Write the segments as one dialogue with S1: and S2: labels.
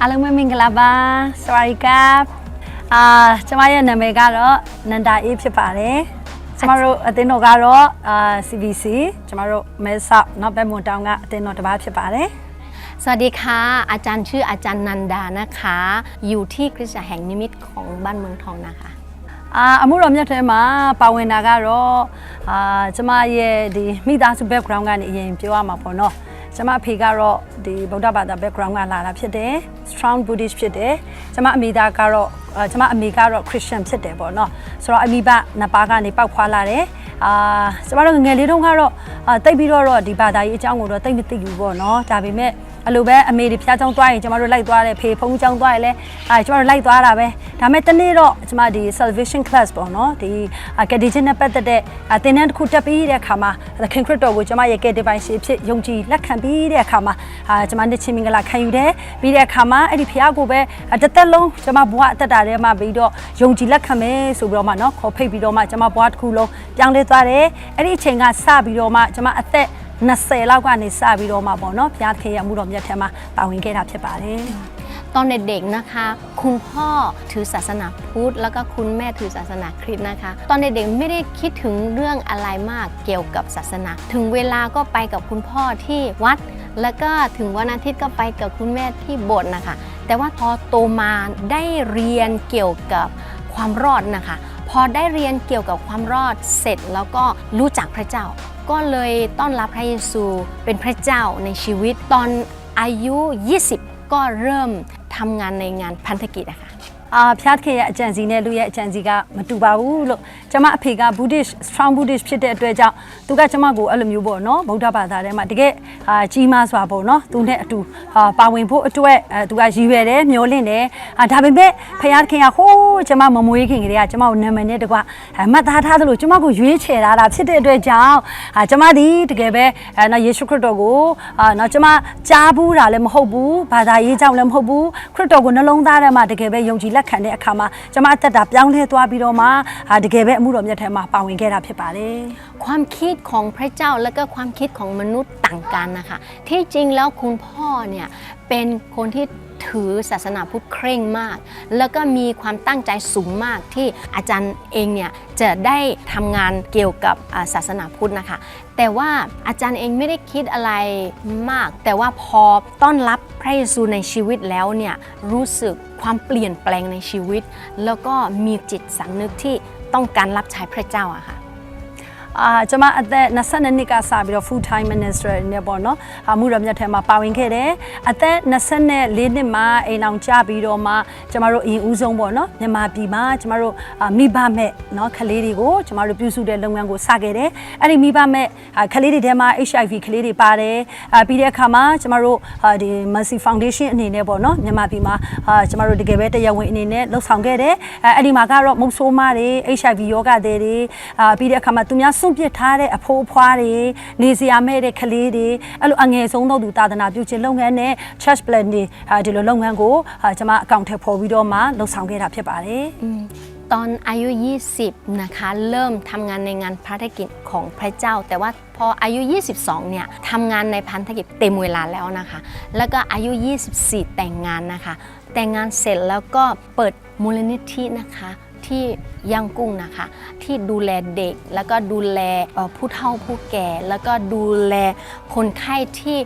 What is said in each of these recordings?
S1: အားလုံးပဲမင်္ဂလာပါစဝါရီကပ်အာကျမရဲ့နာမည်ကတော့နန္ဒာအေးဖြစ်ပါတယ်ကျမတို့အသင်းတော်ကတော့အာ CBC ကျမတို့မဲဆောက်နောက်ဘက်မွန်တောင်ကအသင်းတော်တစ်ပါးဖြစ်ပါတယ်
S2: สวัสดีค่ะ อาจารย์ชื่ออาจารย์นันดานะคะ อยู่ที่คริสตจักรแห่งนิมิตของบ้านเมืองทองนะคะ
S1: အာအမှုတော်မြတ်ထဲမှာပါဝင်တာကတော့အာကျမရဲ့ဒီမိသားစု background ကနေအရင်ပြောရမှာပေါ့နော် ကျမအဖေကတော့ဒီဗုဒ္ဓဘာသာ background ကလာတာဖြစ်တယ် strong buddhist ဖြစ်တယ်ကျမအမိသားကတော့အာကျမအမေကတော့ christian ဖြစ်တယ်ပေါ့နော်ဆိုတော့အမိဘနှစ်ပါးကနေပောက်ခွာလာတယ်အာကျမတို့ငယ်ငယ်လေးတုန်းကတော့အာတိတ်ပြီးတော့ဒီဘာသာရေးအကြောင်းကိုတော့တိတ်မသိဘူးပေါ့နော်ဒါပေမဲ့ အဲ့လိုပဲအမေတွေဖျားချောင်းသွားရင်ကျမတို့လိုက်သွားတယ်ဖေဖုံးချောင်းသွားရင်လည်းအဲကျမတို့လိုက်သွားတာပဲဒါပေမဲ့တနေ့တော့ကျမဒီ salvation class ပေါ့နော်ဒီကက်ဒီဂျင်နဲ့ပတ်သက်တဲ့အာသင်တန်းတစ်ခုတက်ပြီးတဲ့အခါမှာသခင်ခရစ်တော်ကိုကျမရဲ့ကယ်တင်ပိုင်ရှင်ဖြစ်ယုံကြည်လက်ခံပြီးတဲ့အခါမှာအာကျမနှစ်ချင်းမင်္ဂလာခံယူတယ်ပြီးတဲ့အခါမှာအဲ့ဒီဖျားကိုပဲအာတစ်သက်လုံးကျမဘဝအသက်တာထဲမှာပြီးတော့ယုံကြည်လက်ခံမယ်ဆိုပြီးတော့မှနော်ခေါ်ဖိတ်ပြီးတော့မှကျမဘဝတစ်ခုလုံးပြောင်းလဲသွားတယ်အဲ့ဒီအချိန်ကစပြီးတော့မှကျမအသက် 20လောက်ကနေစပြီးတော့မှပေါ့နော်ဘုရားသခင်ရဲ့အမှုတော်မြတ်ထဲမှာပါဝင်ခဲ့တာဖြစ်ပါတယ်
S2: ตอนเด็กๆนะคะ คุณพ่อถือศาสนาพุทธแล้วก็คุณแม่ถือศาสนาคริสต์นะคะ ตอนเด็กๆไม่ได้คิดถึงเรื่องอะไรมากเกี่ยวกับศาสนา ถึงเวลาก็ไปกับคุณพ่อที่วัด แล้วก็ถึงวันอาทิตย์ก็ไปกับคุณแม่ที่โบสถ์นะคะ แต่ว่าพอโตมาได้เรียนเกี่ยวกับความรอดนะคะ พอได้เรียนเกี่ยวกับความรอดเสร็จแล้วก็รู้จักพระเจ้า ก็เลยต้อนรับพระเยซูเป็นพระเจ้าในชีวิตตอนอายุ 20 ก็เริ่มทำงานในงานพันธกิจนะคะ
S1: အာဖျားသခင်ရဲ့အကြံစီနဲ့လူရဲ့အကြံစီကမတူပါဘူးလို့ကျမအဖေက Buddhist strong Buddhist ဖြစ်တဲ့အတွက်ကြောင့်သူကကျမကိုအဲ့လိုမျိုးပေါ့နော်ဗုဒ္ဓဘာသာထဲမှာတကယ်အာကြီးမားစွာပေါ့နော်သူနဲ့အတူအာပါဝင်ဖို့အတွက်အဲသူကရည်ရွယ်တယ်မျှော်လင့်တယ်အာဒါပေမဲ့ဖျားသခင်ကဟိုးကျမမမွေးခင်ကလေးကကျမကိုနာမည်နဲ့တကွအမှတ်သားထားသလိုကျမကိုရွေးချယ်လာတာဖြစ်တဲ့အတွက်ကြောင့်အာကျမဒီတကယ်ပဲအဲနော်ယေရှုခရစ်တော်ကိုအာနော်ကျမကြားဘူးတာလည်းမဟုတ်ဘူးဘာသာရေးကြောင့်လည်းမဟုတ်ဘူးခရစ်တော်ကိုနှလုံးသားထဲမှာတကယ်ပဲယုံကြည်လကခံတဲ့အခါမှာကျမအသက်တာပြောင်းလဲသွားပြီးတော့မှအာတကယ်ပဲအမှုတော်မြတ်ထဲမှာပါဝင်ခဲ့တာဖြစ်ပါတယ်
S2: ความคิดของพระเจ้าและก็ความคิดของมนุษย์ต่างกันนะคะ ที่จริงแล้วคุณพ่อเนี่ยเป็นคนที่ ถือศาสนาพุทธเคร่งมาก แล้วก็มีความตั้งใจสูงมากที่อาจารย์เองเนี่ยจะได้ทำงานเกี่ยวกับศาสนาพุทธนะคะ แต่ว่าอาจารย์เองไม่ได้คิดอะไรมาก แต่ว่าพอต้อนรับพระเยซูในชีวิตแล้วเนี่ยรู้สึกความเปลี่ยนแปลงในชีวิต แล้วก็มีจิตสำนึกที่ต้องการรับใช้พระเจ้าอะค่ะ
S1: အာကျမအသက်22နှစ်ကစပြီးတော့ full time minister နဲ့ပေါ့နော်အမှုတော်မြတ်ထဲမှာပါဝင်ခဲ့တယ်အသက်24နှစ်မှာအိမ်အောင်ကြပြီးတော့မှကျမတို့အရင်ဦးဆုံးပေါ့နော်မြန်မာပြည်မှာကျမတို့အာမိဘမဲ့နော်ကလေးတွေကိုကျမတို့ပြုစုတဲ့လုပ်ငန်းကိုစခဲ့တယ်အဲ့ဒီမိဘမဲ့အာကလေးတွေထဲမှာ HIV ကလေးတွေပါတယ်အာပြီးတဲ့အခါမှာကျမတို့အာဒီ Mercy Foundation အနေနဲ့ပေါ့နော်မြန်မာပြည်မှာအာကျမတို့တကယ်ပဲတရားဝင်အနေနဲ့လှုပ်ဆောင်ခဲ့တယ်အဲအဲ့ဒီမှာကတော့မုတ်ဆိုးမတွေ HIV ယောဂတဲ့တွေအာပြီးတဲ့အခါမှာသူများစွန့်ပစ်ထားတဲ့အဖိုးအဖွားတွေနေစရာမဲ့တဲ့ကလေးတွေအဲ့လိုအငယ်ဆုံးတော့သူသာသနာပြုခြင်းလုပ်ငန်းနဲ့ church plan တွေအာဒီလိုလုပ်ငန်းကိုအာကျမအကောင့်ထဲပေါ်ပြီးတော့မှလှုပ်ဆောင်ခဲ့တာဖြစ်ပါတယ်
S2: ตอนอายุ 20 นะคะ เริ่มทำงานในงานภารกิจของพระเจ้า แต่ว่าพออายุ 22 เนี่ยทำงานในพันธกิจเต็มเวลาแล้วนะคะ แล้วก็อายุ 24 แต่งงานนะคะ แต่งงานเสร็จแล้วก็เปิดมูลนิธินะคะ ที่ย่างกุ้งนะคะ ที่ดูแลเด็ก แล้วก็ดูแลผู้เฒ่าผู้แก่ แล้วก็ดูแลคนไข้ที่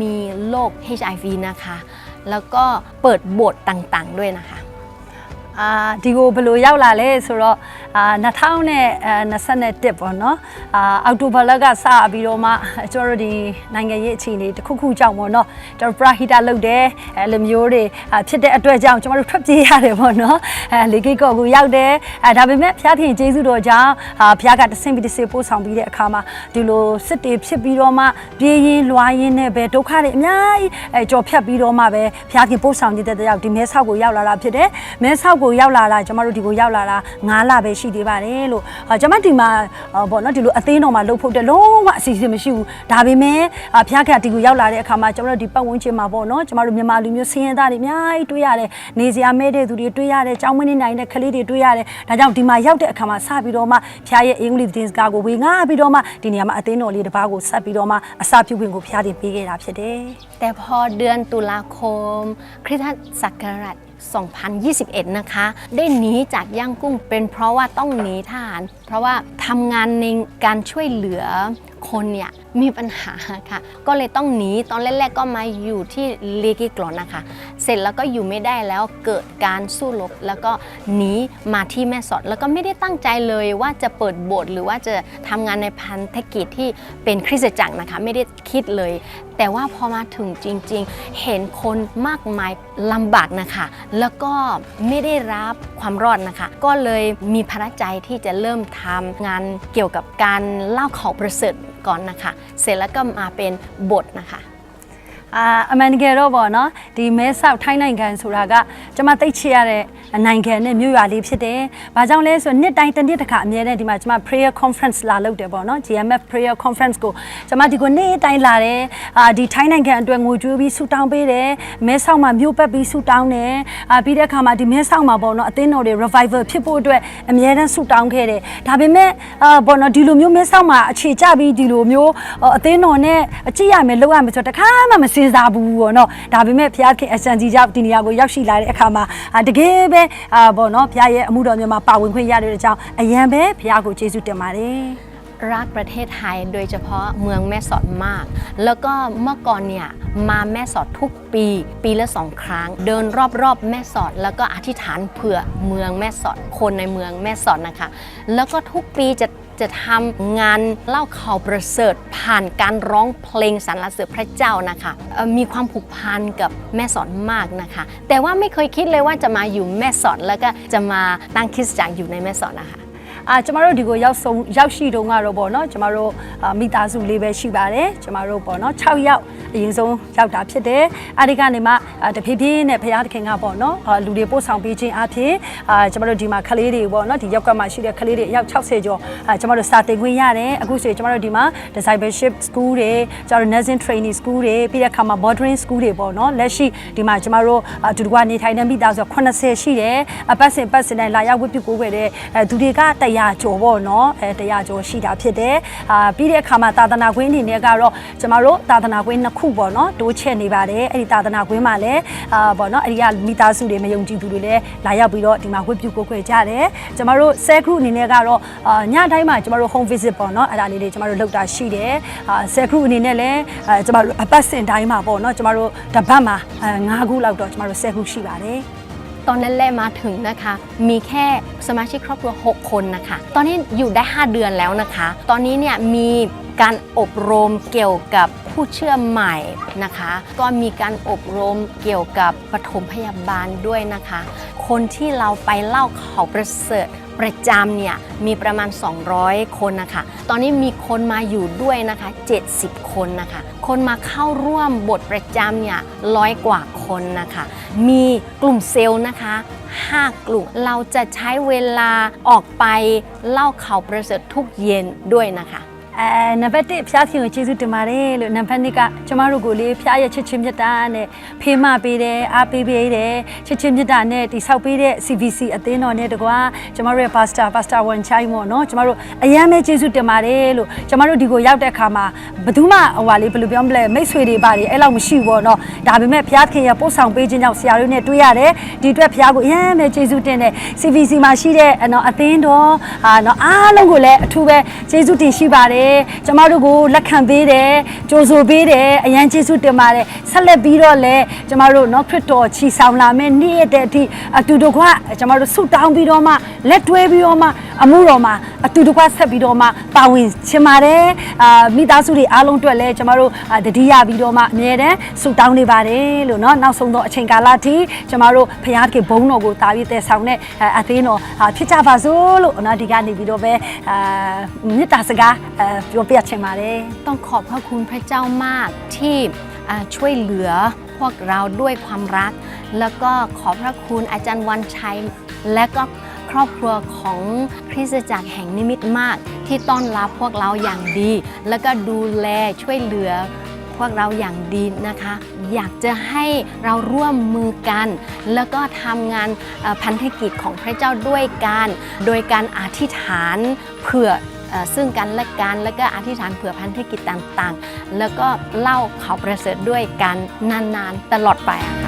S2: มีโรค HIV นะคะ แล้วก็เปิดโบสถ์ต่างๆ ด้วยนะคะ
S1: အာဒီကိုဘယ်လိုရောက်လာလဲဆိုတော့အာ2021ပေါ့နော်အာအောက်တိုဘာလကစပြီးတော့မှကျွန်တော်တို့ဒီနိုင်ငံရေးအခြေအနေတစ်ခုခုကြောင့်ပေါ့နော်ကျွန်တော်ပရာဟိတလုပ်တယ်အဲလိုမျိုးတွေအာဖြစ်တဲ့အတွက်ကြောင့်ကျွန်တော်တို့ထွက်ပြေးရတယ်ပေါ့နော်အဲလေကိတ်ကော့ကိုရောက်တယ်အဲဒါပေမဲ့ဖျားခင်ကျေးဇူးတော်ကြောင့်အာဖျားကတဆင့်ပြီးတဆင့်ပို့ဆောင်ပြီးတဲ့အခါမှာဒီလိုစစ်တေဖြစ်ပြီးတော့မှပြေးရင်လွာရင်းနဲ့ပဲဒုက္ခတွေအများကြီးအဲကြော်ဖြတ်ပြီးတော့မှပဲဖျားခင်ပို့ဆောင်နေတဲ့တယောက်ဒီမဲဆောက်ကိုရောက်လာတာဖြစ်တယ်မဲဆောက်ကိကိုရောက်လာတာကျမတို့ဒီကိုရောက်လာတာ9လပဲရှိသေးပါတယ်လို့အာကျမဒီမှာအာပေါ့နော်ဒီလိုအသင်းတော်မှာလှုပ်ဖို့တက်လုံးဝအစီအစဉ်မရှိဘူးဒါပေမဲ့အာဖျားခက်ဒီကိုရောက်လာတဲ့အခါမှာကျမတို့ဒီပတ်ဝန်းကျင်မှာပေါ့နော်ကျမတို့မြန်မာလူမျိုးစင်းရဲသားတွေအများကြီးတွေ့ရတယ်နေစရာမဲတဲ့သူတွေတွေ့ရတယ်ကျောင်းမင်းနေနိုင်တဲ့ကလေးတွေတွေ့ရတယ်ဒါကြောင့်ဒီမှာရောက်တဲ့အခါမှာစပြီးတော့မှဖျားရဲ့အင်္ဂလိပ်သတင်းစကားကိုဝေငှပြီးတော့မှဒီနေရာမှာအသင်းတော်လေးတစ်ပါးကိုဆက်ပြီးတော့မှအစာပြုခွင့်ကိုဖျားတင်ပေးခဲ့တာဖြစ်တယ်
S2: แต่พอเดือนตุลาคม คริสตศักราช 2021 นะคะ ได้หนีจากย่างกุ้งเป็นเพราะว่าต้องหนีทหาร เพราะว่าทำงานในการช่วยเหลือ คนเนี่ยมีปัญหาค่ะ ก็เลยต้องหนีตอนแรกๆก็มาอยู่ที่เลกิกรอนนะคะ เสร็จแล้วก็อยู่ไม่ได้แล้วเกิดการสู้รบแล้วก็หนีมาที่แม่สอด แล้วก็ไม่ได้ตั้งใจเลยว่าจะเปิดโบสถ์หรือว่าจะทำงานในพันธกิจที่เป็นคริสตจักรนะคะ ไม่ได้คิดเลย แต่ว่าพอมาถึงจริง ๆ เห็นคนมากมายลำบากนะคะ แล้วก็ไม่ได้รับความรอดนะคะ ก็เลยมีพระใจที่จะเริ่มทำงานเกี่ยวกับการเล่าข่าวประเสริฐ ก่อนนะคะ เสร็จแล้วก็มาเป็นบทนะคะ
S1: အာအမှန်တကယ်တော့ပေါ့နော်ဒီမဲဆောက်ထိုင်းနိုင်ငံဆိုတာကကျွန်မသိချရတဲ့နိုင်ငံနဲ့မြို့ရွာလေးဖြစ်တယ်။ဘာကြောင့်လဲဆိုတော့နှစ်တိုင်းတစ်နှစ်တစ်ခါအမြဲတမ်းဒီမှာကျွန်မ prayer conference လာလုပ်တယ်ပေါ့နော် GMF prayer conference ကိုကျွန်မဒီကိုနေ့တိုင်းလာတယ်။အာဒီထိုင်းနိုင်ငံအတွက်ငွေကျွေးပြီးဆူတောင်းပေးတယ်။မဲဆောက်မှာမြို့ပတ်ပြီးဆူတောင်းတယ်။အာပြီးတဲ့အခါမှာဒီမဲဆောက်မှာပေါ့နော်အသင်းတော်တွေ revival ဖြစ်ဖို့အတွက်အမြဲတမ်းဆူတောင်းခဲ့တယ်။ဒါပေမဲ့အာပေါ့နော်ဒီလိုမျိုးမဲဆောက်မှာအခြေကျပြီးဒီလိုမျိုးအာအသင်းတော်နဲ့အကြည့်ရမယ်လုပ်ရမယ်ဆိုတော့တခါမှမစင်စားဘူးပေါ့နော်ဒါပေမဲ့ဘုရားခင်အစံကြီးကြောင့်ဒီနေရာကိုရောက်ရှိလာတဲ့အခါမှာအာတကယ်ပဲအာပေါ့နော်ဘုရားရဲ့အမှုတော်များမှာပါဝင်ခွင့်ရတဲ့အကြောင်းအယံပဲဘုရားကိုကျေးဇူးတင်ပါတယ်
S2: รักประเทศไทยโดยเฉพาะเมืองแม่สอดมาก แล้วก็เมื่อก่อนเนี่ยมาแม่สอดทุกปี ปีละสองครั้ง เดินรอบๆแม่สอด แล้วก็อธิษฐานเผื่อเมืองแม่สอดคนในเมืองแม่สอดนะคะ แล้วก็ทุกปีจะ จะทำงานเล่าข่าวประเสริฐผ่านการร้องเพลงสรรเสริญพระเจ้านะคะเอ่อมีความผูกพันกับแม่สอดมากนะคะ แต่ว่าไม่เคยคิดเลยว่าจะมาอยู่แม่สอดแล้วก็จะมาตั้งคริสตจักรอยู่ในแม่สอดนะคะ
S1: အာကျမတို့ဒီကိုရောက်ဆုံးရောက်ရှိတုန်းကတော့ပေါ့နော်ကျမတို့အာမိသားစုလေးပဲရှိပါတယ်ကျမတို့ပေါ့နော်6ယောက် အရင်ဆုံးရောက်တာဖြစ်တယ်အဲဒီကနေမှအာတဖြည်းဖြည်းနဲ့ဘုရားသခင်ကပေါ့နော်အာလူတွေပို့ဆောင်ပေးခြင်းအဖြစ်အာကျမတို့ဒီမှာကလေးတွေပေါ့နော်ဒီရောက်ကမှရှိတဲ့ကလေးတွေအယောက်60ကျော်အာကျမတို့စာတင်ခွင့်ရတယ်အခုဆိုရင်ကျမတို့ဒီမှာ discipleship school တွေကျမတို့ nursing training school တွေပြီးတဲ့အခါမှာ bordering school တွေပေါ့နော်လက်ရှိဒီမှာကျမတို့အတူတကွနေထိုင်နေမိသားစု80ရှိတယ်အပတ်စဉ်ပတ်စဉ်တိုင်းလာရောက်ဝတ်ပြုကိုးခဲ့တဲ့အဲသူတွေက100ကျော်ပေါ့နော်အဲ100ကျော်ရှိတာဖြစ်တယ်အာပြီးတဲ့အခါမှာသာသနာကွင်းအနေနဲ့ကတော့ကျမတို့သာသနာကွင်းနှစ်ခုပေါ့နော်တိုးချက်နေပါတယ်အဲ့ဒီသာသနာကွင်းမှာလည်းအာပေါ့နော်အဲ့ဒီကမိသားစုတွေမယုံကြည်သူတွေလည်းလာရောက်ပြီးတော့ဒီမှာဝတ်ပြုကိုးခွေကြတယ်ကျမတို့ဆဲခရုအနေနဲ့ကတော့အာညတိုင်းမှာကျမတို့ home visit ပေါ့နော်အဲ့ဒါလေးတွေကျမတို့လုပ်တာရှိတယ်အာဆဲခရုအနေနဲ့လည်းအဲကျမတို့အပတ်စဉ်တိုင်းမှာပေါ့နော်ကျမတို့တပတ်မှာအဲ9ခုလောက်တော့ကျမတို့ဆဲခရုရှိပါတယ်
S2: ตอนนั้นแหละมาถึงนะคะ มีแค่สมาชิกครอบครัว 6 คนนะคะ ตอนนี้อยู่ได้ 5 เดือนแล้วนะคะ ตอนนี้เนี่ยมี การอบรมเกี่ยวกับผู้เชื่อใหม่นะคะ ก็มีการอบรมเกี่ยวกับปฐมพยาบาลด้วยนะคะ คนที่เราไปเล่าข่าวประเสริฐประจำเนี่ยมีประมาณ 200 คนนะคะ ตอนนี้มีคนมาอยู่ด้วยนะคะ 70 คนนะคะ คนมาเข้าร่วมบทประจำเนี่ยร้อยกว่าคนนะคะ มีกลุ่มเซลล์นะคะ 5 กลุ่ม เราจะใช้เวลาออกไปเล่าข่าวประเสริฐทุกเย็นด้วยนะคะ
S1: အဲနံပါတ်1ဖျားခင်ကိုကျေးဇူးတင်ပါတယ်လို့နံပါတ်2ကကျမတို့ကိုလေဖျားရဲ့ချစ်ချင်းမြတ်တာနဲ့ဖေးမပေးတယ်အားပေးပေးတယ်ချစ်ချင်းမြတ်တာနဲ့တိဆောက်ပေးတဲ့ CVC အသင်းတော်နဲ့တကွာကျမတို့ရဲ့ pastor pastor ဝန်ချိုင်းပေါ့နော်ကျမတို့အယမ်းပဲကျေးဇူးတင်ပါတယ်လို့ကျမတို့ဒီကိုရောက်တဲ့အခါမှာဘယ်သူမှဟိုဟာလေးဘယ်လိုပြောမလဲမိတ်ဆွေတွေပါတွေအဲ့လောက်မရှိဘူးပေါ့နော်ဒါပေမဲ့ဖျားခင်ရဲ့ပို့ဆောင်ပေးခြင်းကြောင့်ဆရာတို့နဲ့တွေ့ရတယ်ဒီအတွက်ဖျားကိုအယမ်းပဲကျေးဇူးတင်တယ် CVC မှာရှိတဲ့နော်အသင်းတော်အာနော်အားလုံးကိုလည်းအထူးပဲကျေးဇူးတင်ရှိပါတယ်ကျမတို့ကိုလက်ခံပေးတယ်ကြိုဆိုပေးတယ်အရန်ကျေးဇူးတင်ပါတယ်ဆက်လက်ပြီးတော့လည်းကျမတို့နော်ခရစ်တော်ချီဆောင်လာမယ့်နေ့ရက်တဲ့အထိအတူတကွကျမတို့ဆုတောင်းပြီးတော့မှလက်တွဲပြီးတော့မှအမှုတော်မှာအတူတကွဆက်ပြီးတော့မှပါဝင်ချင်ပါတယ်အာမိသားစုတွေအားလုံးအတွက်လည်းကျမတို့အာတတိယပြီးတော့မှအမြဲတမ်းဆုတောင်းနေပါတယ်လို့နော်နောက်ဆုံးတော့အချိန်ကာလထိကျမတို့ဖခင်ကဘုန်းတော်ကိုတာပြီးတည်ဆောင်တဲ့အသင်းတော်အာဖြစ်ကြပါစို့လို့နော်ဒီကနေပြီးတော့ပဲအာမေတ္တာစကားအာပြောပြချင်ပါတယ်
S2: ต้องขอบพระคุณพระเจ้ามากที่อ่าช่วยเหลือพวกเราด้วยความรัก แล้วก็ขอบพระคุณอาจารย์วันชัย และก็ครอบครัวของคริสตจักรแห่งนิมิตมาก ที่ต้อนรับพวกเราอย่างดี แล้วก็ดูแลช่วยเหลือ พวกเราอย่างดีนะคะ อยากจะให้เราร่วมมือกัน แล้วก็ทำงานเอ่อพันธกิจของพระเจ้าด้วยกัน โดยการอธิษฐานเผื่อเอ่อ ซึ่งกันและกันแล้วก็อธิษฐานเผื่อพันธกิจต่างๆ แล้วก็เล่าข่าวประเสริฐด้วยกันนานๆ ตลอดไปอะค่ะ